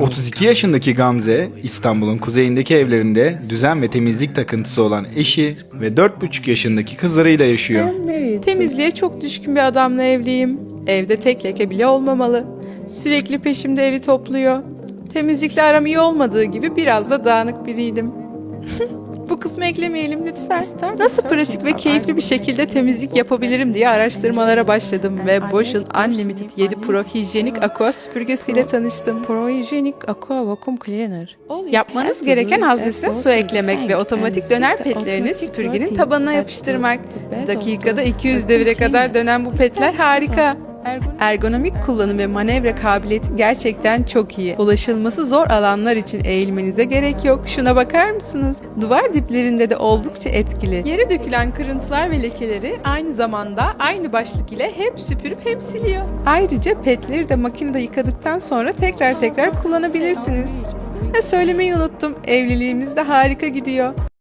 32 yaşındaki Gamze, İstanbul'un kuzeyindeki evlerinde düzen ve temizlik takıntısı olan eşi ve 4,5 yaşındaki kızlarıyla yaşıyor. Temizliğe çok düşkün bir adamla evliyim. Evde tek leke bile olmamalı. Sürekli peşimde evi topluyor. Temizlikle aram iyi olmadığı gibi biraz da dağınık biriydim. Bu kısmı eklemeyelim lütfen. Nasıl pratik ve keyifli bir şekilde temizlik yapabilirim diye araştırmalara başladım ve Bosch'un Unlimited 7 Pro hijyenik aqua süpürgesiyle tanıştım. Pro hijyenik aqua vacuum cleaner. Yapmanız gereken haznesine su eklemek ve otomatik döner petlerini süpürgenin tabanına yapıştırmak. Dakikada 200 devire kadar dönen bu petler harika. Ergonomik kullanım ve manevra kabiliyeti gerçekten çok iyi. Ulaşılması zor alanlar için eğilmenize gerek yok. Şuna bakar mısınız? Duvar diplerinde de oldukça etkili. Yere dökülen kırıntılar ve lekeleri aynı zamanda aynı başlık ile hep süpürüp hem siliyor. Ayrıca petleri de makinede yıkadıktan sonra tekrar tekrar kullanabilirsiniz. Ve söylemeyi unuttum. Evliliğimiz de harika gidiyor.